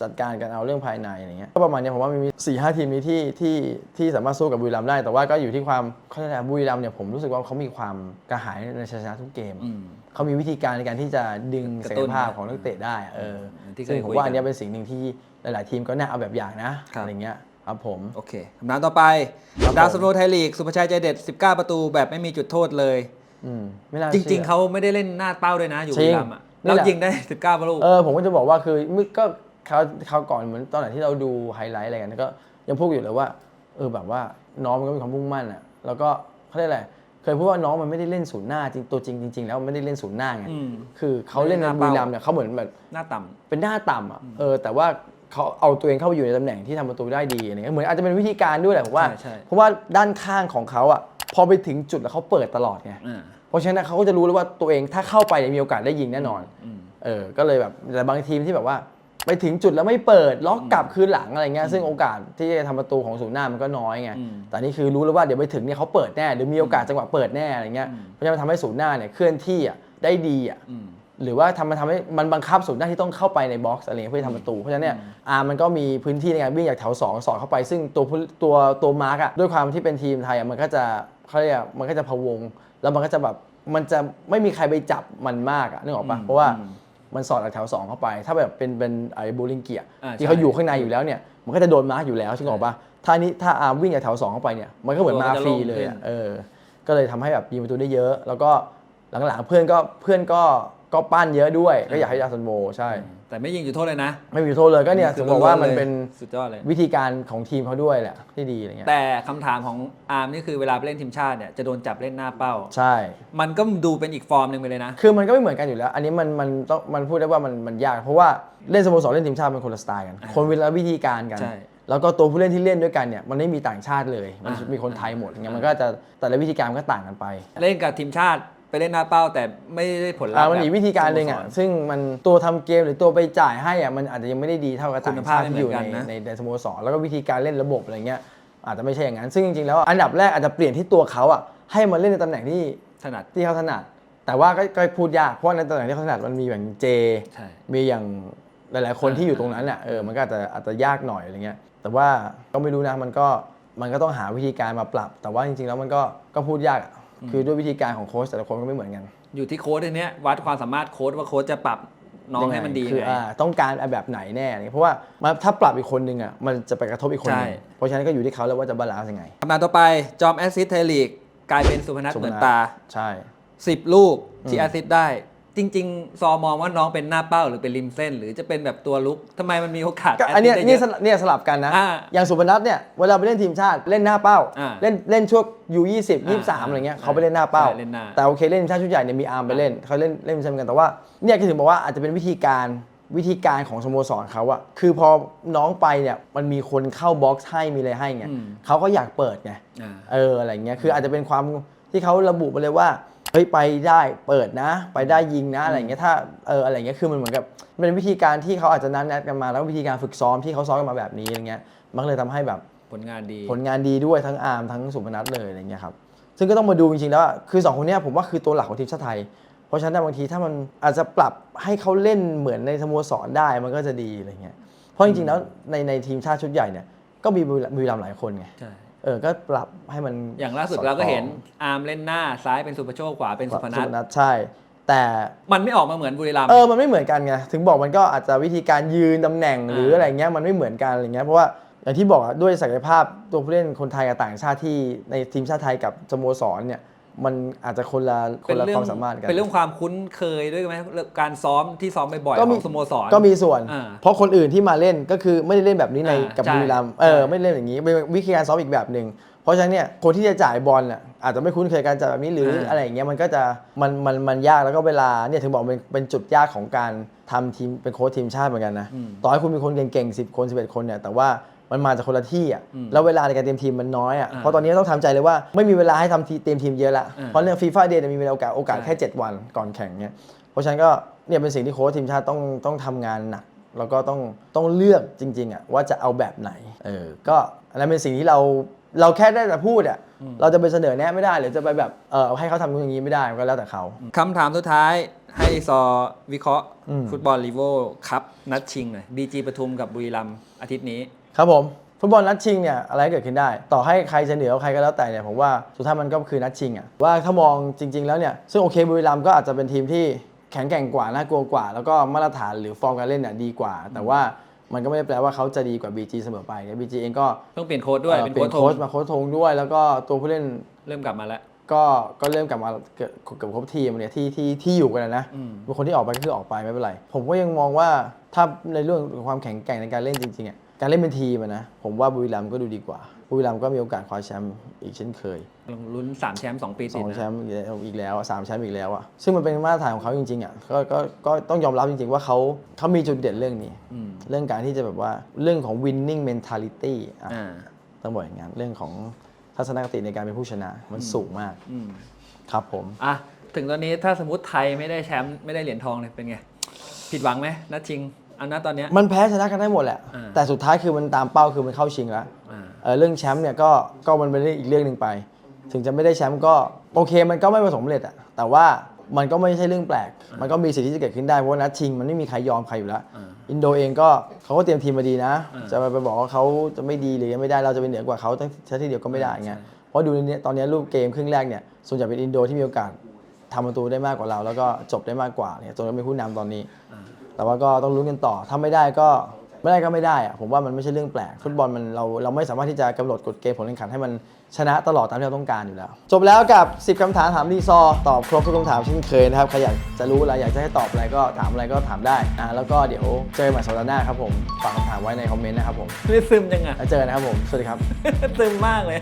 จัดการกันเอาเรื่องภายในอะไรเงี้ยก็ประมาณเนี้ยผมว่ามันมี4ี่ห้าทีมนี้ที่ที่ที่สามารถสู้กับบุรีรัมย์ได้แต่ว่าก็อยู่ที่ความเขาเรียกอะไรบุรีรัมย์เนี่ยผมรู้สึกว่าเขามีความกระหายในชัยชนะทุกเกม อืม เขามีวิธีการในการที่จะดึงกศัระกตุ้ยนภาพของนักเตะได้อะเออเหมือนที่เคยซึ่งผมคุยว่ากันอันเนี้ยเป็นสิ่งหนึ่งที่หลาย ๆ ทีมก็น่าเอาแบบอย่างนะครับ อะไรเงี้ย ครับผม โอเคคำถามต่อไป ครับดาวผมสโนไทยลีก สุภาชัยใจเด็ด 19 ประตูแบบไม่มีจุดโทษเลย อืมไม่น่าจชื่อ ริง ๆ เขาไม่ได้เล่นหน้าเป้าด้วยนะ อยู่จริบุงรีรัมย์อะนี่แล้วแหละ ยิงได้ 19 ประตู เออผมก็จะบอกว่าคือมึกก็เขาเขาวก่อนเหมือนตอนไหนที่เราดูไฮไลท์อะไรกันก็ยังพูดอยู่เลยว่าเออแบบว่าน้องมันก็มีความมุ่งมั่นอะแล้วก็เขาเรียกอะไรเคยพูดว่าน้องมันไม่ได้เล่นศูนย์หน้าจริงตัวจริงจริงๆแล้วมันไม่ได้เล่นศูนย์หน้าไงอืมคือเขาเล่นในไม่ได้หน้าเป้าบุรีรัมย์เนี่ยเขาเหมือนแบบหน้าต่ำ เป็นหน้าต่ำอะเออแต่ว่า เขาเอาตัวเองเข้าไปอยู่ในตำแหน่งที่ทำประตูได้ดีอะไรเงี้ยเหมือนอาจจะเป็นวิธีการด้วยแหละผมว่าใช่ใช่ เพราะว่าด้านข้างของเขาอะพอไปถึงจุดแล้วเขาเปิดตลอดไงอ่าเพราะฉะนั้นเขาก็จะรู้แล้วว่าตัวเองถ้าเข้าไปเนี่ยมีโอกาสได้ยิงแน่นอน อืม เออ ก็เลยแบบแต่บางทีมที่แบบว่า ไปถึงจุดแล้วไม่เปิดล็อกกลับคืนหลังอะไรเงี้ยซึ่งโอกาสที่จะทำประตูของศูนย์หน้ามันก็น้อยไงอืมแต่นี่คือรู้แล้วว่าเดี๋ยวไปถึงเนี่ยเขาเปิดแน่หรือมีโอกาสจังหวะเปิดแน่อะไรเงี้ยอืม เพราะฉะนั้นมันทำให้ศูนย์หน้าเนี่ยเคลื่อนที่อะได้ดีอะอืม หรือว่าทำมันทำให้มันบังคับศูนย์หน้าที่ต้องเข้าไปในบ็อกซ์อะไรเงี้ยเพื่อทำประตู เพราะฉะนั้นเนี่ยอ่ามันก็มีพื้นที่ในการวิ่งจากแถวสองสอดเข้าไป ซึ่งตัวผู้ตัวตัวมาร์กอะด้วยความที่เป็นทีมไทยอะมันก็จะเขาเรียกอะมันก็จะพะวง แล้วมันก็จะแบบมันจะไม่มีใครไปจับมันมากอะนึกออกปะอืมเพราะว่าอืมมันสอดจากแถว 2 เข้าไป ถ้าแบบเป็นเป็นไอ้บูลิงเกียอ่าที่เขาใช่อยู่ข้างในอยู่แล้วเนี่ยมันก็จะโดนมาร์กอยู่แล้วใช่ไหมบอกปะถ้านี้ถ้าอาร์มวิ่งจากแถว 2 เข้าไปเนี่ยมันก็เหมือนมาฟรีเลยอะเออก็เลยทำให้แบบยิงประตูได้เยอะ แล้วก็หลังๆเพื่อนก็เพื่อนก็ ก็ปั้นเยอะด้วย ก็อยากให้ดาซันโวใช่ แต่ไม่ยิงจุดโทษเลยนะ ไม่มีโทษเลยก็เนี่ยคืถึงบอกว่ามันล้ๆลยเป็นสุดยอดเลย วิธีการของทีมเขาด้วยแหละที่ดีอะไรเงี้ยแต่คำถามของอาร์มนี่คือเวลาไปเล่นทีมชาติเนี่ยจะโดนจับเล่นหน้าเป้า ใช่ มันก็ดูเป็นอีกฟอร์มหนึ่งไปเลยนะ คือมันก็ไม่เหมือนกันอยู่แล้ว อันนี้มันมันต้องมันพูดได้ว่ามันมันยาก เพราะว่าเล่นสโมสรเล่นทีมชาติมันคนละสไตล์กัน คนเวลาวิธีการกัน ใช่แล้วก็ตัวผู้เล่นที่เล่นด้วยกันเนี่ยมันไม่มีต่างชาติเลย มันอ่ามี มีคนไทยหมดเงี้ยมันก็จะแต่ละวิธีการมันก็ต่างกันไป เล่นกับทีมชาติ ไปเล่นหน้าเป้าแต่ไม่ได้ผลลัพอ่าธ์มันแบบอีกวิธีการหนึ่งอะสโมสซึ่งมันตัวทำเกมหรือตัวไปจ่ายให้อะมันอาจจะยังไม่ได้ดีเท่ากับต่างคุณภาพชาติที่อยู่ไม่ในเหมือนกันนะในในสโมสรแล้วก็วิธีการเล่นระบบอะไรเงี้ยอาจจะไม่ใช่อย่างนั้น ซึ่งจริงๆแล้วอันดับแรกอาจจะเปลี่ยนที่ตัวเขาอะให้มาเล่นในตำแหน่งที่ถนัดที่เขาถนัด แต่ว่าก็ก็พูดยากเพราะว่าในตำแหน่งที่เขาถนัดมันมีอย่างเจใช่มีอย่างหลายๆคนที่อยู่ตรงนั้นอะเออมันก็อาจจะอาจจะยากหน่อยอะไรเงี้ย แต่ว่าก็ไม่รู้นะมันก็มันก็ต้องหาวิธีการมาปรับ แต่ว่าจริงๆแล้วมันก็ก็พูดยากอะ คือด้วยวิธีการของโค้ชแต่ละคนก็ไม่เหมือนกัน อยู่ที่โค้ชทีเนี้ยวัดความสามารถโค้ชว่าโค้ชจะปรับน้องให้มันดีคือไงอ่าต้องการแบบไหนแน่อะไรเงี้ยเพราะว่ามาถ้าปรับอีกคนนึงอะมันจะไปกระทบอีกคนนึงใช่เพราะฉะนั้นก็อยู่ที่เขาแล้วว่าจะบาลานซ์ยังไงคำถามต่อไปจอมแอสซิสต์ไทยลีกกลายเป็นสุพนัทสุพนัทเหมือนตาใช่10ลูกที่อืมแอสซิสต์ได้ จริง ๆ ซอมองว่าน้องเป็นหน้าเป้าหรือเป็นริมเส้น หรือจะเป็นแบบตัวลุกทำไมมันมีโอกาสก็แอสอันซิเนี้สยต์ได้เยเนี่ยสอะลับเนี่ยสลับกันนะ อ่าอย่างสุพนัทเนี่ยเวลาไปเล่นทีมชาติเล่นหน้าเป้า อ่าเล่นเล่นช่วงยูยี่สิบยี่สามอะไรเงี้ยใช่เขาไปเล่นหน้าเป้า ใช่เล่นหน้า แต่โอเคเล่นทีมชาติชุดใหญ่เนี่ยมีอาร์มไปเล่นเขาเล่นเล่นเช่นกันแต่ว่าเนี่ยก็ถึงบอกว่าอาจจะเป็นวิธีการวิธีการของสโมสรเขาอะคือพอน้องไปเนี่ยมันมีคนเข้าบ็อกซ์ให้มีอะไรให้ไงอืมเขาก็อยากเปิดไง อ่า เอออะไรเงี้ย คืออาจจะเป็นความที่เขาระบุมาเลยว่าเฮ้ยไปได้เปิดนะ ไปได้ยิงนะอะไรเงี้ยถ้าเอออะไรเงี้ยคือมันเหมือนกับเป็นวิธีการที่เขาอาจจะนัดแนะกันมาแล้วก็วิธีการฝึกซ้อมที่เขาซ้อมกันมาแบบนี้อะไรเงี้ยมันก็เลยทำให้แบบผลงานดีผลงานดีด้วยทั้งอาร์มทั้งสุพนัทเลยอะไรเงี้ยครับซึ่งก็ต้องมาดูจริงๆแล้วอะคือสองคนเนี้ยผมว่าคือตัวหลักของทีมชาติไทย เพราะฉะนั้นบางทีถ้ามันอาจจะปรับให้เขาเล่นเหมือนในสโมสรได้มันก็จะดีอะไรเงี้ยเพราะจริงๆแล้วในในทีมชาติชุดใหญ่เนี่ยก็มีบุรีบุรีรัมย์หลายคนไงใช่ เออก็ปรับให้มันอย่างล่าสุดอเราก็เห็นคล้องอาร์มเล่นหน้าซ้ายเป็นสุภโชคขวาเป็นสุพนัทนัทใช่ แต่มันไม่ออกมาเหมือนบุรีรัมย์เออมันไม่เหมือนกันไงถึงบอกมันก็อาจจะวิธีการยืนตำแหน่งอ่าหรืออะไรเงี้ยมันไม่เหมือนกันอะไรเงี้ยเพราะว่าอย่างที่บอกอะด้วยศักยภาพตัวผู้เล่นคนไทยกับต่างชาติที่ในทีมชาติไทยกับสโมสรเนี่ย มันอาจจะคนละคนละความสามารถกันเป็นเรื่องความคุ้นเคยด้วยไหมเรื่องการซ้อมที่ซ้อมบ่อยๆก็ขมีองสโมสรก็มีส่วนอ่าเพราะคนอื่นที่มาเล่นก็คือไม่ได้เล่นแบบนี้ในอ่ากับใช่บุรีรัมย์เออใช่ไม่ได้เล่นอย่างนี้เป็นวิธีการซ้อมอีกแบบหนึ่งเพราะฉะนั้นเนี่ยคนที่จะจ่ายบอลน่ะอาจจะไม่คุ้นเคยการจ่ายแบบนี้หรืออะไรอย่างเงี้ยมันก็จะมันมันมันยากแล้วก็เวลาเนี่ยถึงบอกเป็นเป็นจุดยากของการทำทีมเป็นโค้ชทีมชาติเหมือนกันนะต่อให้คุณมีคนเก่งๆ10คน11คนเนี่ยแต่ว่า มันมาจากคนละที่อะแล้วเวลาในการเตรียมทีมมันน้อยอะเพราะตอนนี้ต้องทำใจเลยว่าไม่มีเวลาให้ทำทีเตรียมทีมเยอะละเพราะเรื่องฟีฟ่าเดย์มีเวลาโอกาสโอกาสแค่ 7 วันก่อนแข่งเนี่ยเพราะฉะนั้นก็เนี่ยเป็นสิ่งที่โค้ชทีมชาติต้องต้องทำงานหนักแล้วก็ต้องต้องเลือกจริงๆอะว่าจะเอาแบบไหนเออก็อันนั้นเป็นสิ่งที่เราเราแค่ได้แต่พูดอะเราจะไปเสนอแนะไม่ได้หรือจะไปแบบเออให้เขาทำอย่างนี้ไม่ได้ก็แล้วแต่เขาคำถามสุดท้ายให้ซอวิเคราะห์อืมฟุตบอลลีโวคัพนัดชิงหน่อยบีจีปทุมกับบุรีรัมย์อาทิตย์นี้ ครับผมฟุตบอลนัดชิงเนี่ยอะไรก็เกิดขึ้นได้ ต่อให้ใครจะเหนือกว่าใครก็แล้วแต่เนี่ยผมว่าสุดท้ายมันก็คือนัดชิงอะว่าถ้ามองจริง ๆ แล้วเนี่ยซึ่งโอเคบุรีรัมย์ก็อาจจะเป็นทีมที่แข็งแกร่งกว่าน่ากลัวกว่า แล้วก็มาตรฐานหรือฟอร์มการเล่นเนี่ยดีกว่า แต่ว่ามันก็ไม่ได้แปลว่าเขาจะดีกว่า BG เสมอไปเนี่ย BG เองก็เพิ่งเปลี่ยนโค้ดด้วยเอ่อเป็นเปลี่โค้ยดนธงโค้ชมาโค้ชทงด้วย แล้วก็ตัวผู้เล่นเริ่มกลับมาแล้ว ก็ก็เริ่มกลับมาเกือบเกือบครบทีมเนี่ยที่ที่ที่อยู่กันนะนะอืม บางคนที่ออกไปก็คือออกไปไม่เป็นไร ผมก็ยังมองว่าถ้าในเรื่องของความแข็งแกร่งในการเล่นจริงๆอะ การเล่นเป็นทีมอะนะ ผมว่าบุรีรัมย์ก็ดูดีกว่า บุรีรัมย์ก็มีโอกาสคว้าแชมป์อีกเช่นเคยลุ้น3แชมป์2ปีสติอดงนะแชมป์อีกแล้วอีกแล้วอะสามแชมป์อีกแล้วอะซึ่งมันเป็นมาตรฐานของเขาจริงๆอะก็ก็ก็ต้องยอมรับจริงๆว่าเขาเขามีจุดเด่นเรื่องนี้ อืมเรื่องการที่จะแบบว่าเรื่องของ winning mentality อะอ่าต้องบอกอย่างนั้นเรื่องของทัศนคติในการเป็นผู้ชนะมันสูงมากอืมครับผม อะถึงตอนนี้ถ้าสมมติไทยไม่ได้แชมป์ไม่ได้เหรียญทองเลยเป็นไง ผิดหวังไหมนัดชิง อันนัดตอนเนี้ย มันแพ้ชนะกันได้หมดแหละ อ่า แต่สุดท้ายคือมันตามเป้าคือมันเข้าชิงแล้ว อ่า เออเรื่องแชมป์เนี่ยก็ก็มันเป็นเรื่องอีกเรื่องหนึ่งไป ถึงจะไม่ได้แชมป์ก็โอเคมันก็ไม่ประสบความสำเร็จอะแต่ว่ามันก็ไม่ใช่เรื่องแปลก มันก็มีสิทธิ์ที่จะเกิดขึ้นได้เพราะว่านัดชิงมันไม่มีใครยอมใครอยู่แล้ว อ่าอินโดเองก็เขาก็เตรียมทีมมาดีนะ อ่าจะไปไปบอกว่าเขาจะไม่ดีหรือยังไม่ได้เราจะเป็นเหนือกว่าเขาตั้งแค่ที่เดียวก็ไม่ได้ไงใช่ เพราะดูในนี้ตอนนี้รูปเกมครึ่งแรกเนี่ยส่วนใหญ่เป็นอินโดที่มีโอกาสทำประตูได้มากกว่าเรา แล้วก็จบได้มากกว่าเนี่ยจนเราเป็นผู้นำตอนนี้ อ่า แต่ว่าก็ต้องลุ้นกันต่อ ถ้าไม่ได้ก็ไม่ได้ก็ไม่ได้อะผมว่ามันไม่ใช่เรื่องแปลก ฟุตบอลมันเราเราไม่สามารถที่จะกำหนดกฎเกณฑ์ผลแข่งขันให้มันชนะตลอดตามที่เราต้องการอยู่แล้ว จบแล้วกับ 10คำถามถามรีซอร์ตอบครบทุกคำถามเช่นเคยนะครับใครอยากจะรู้อะไรอยากจะให้ตอบอะไรก็ถามอะไรก็ถามได้นะแล้วก็เดี๋ยวเจอกันใหม่สัปดาห์หน้าครับผมฝากคำถามไว้ในคอมเมนต์นะครับผมนี่ซึมยังไงแล้วเจอกันนะครับผมสวัสดีครับ ซึมมากเลย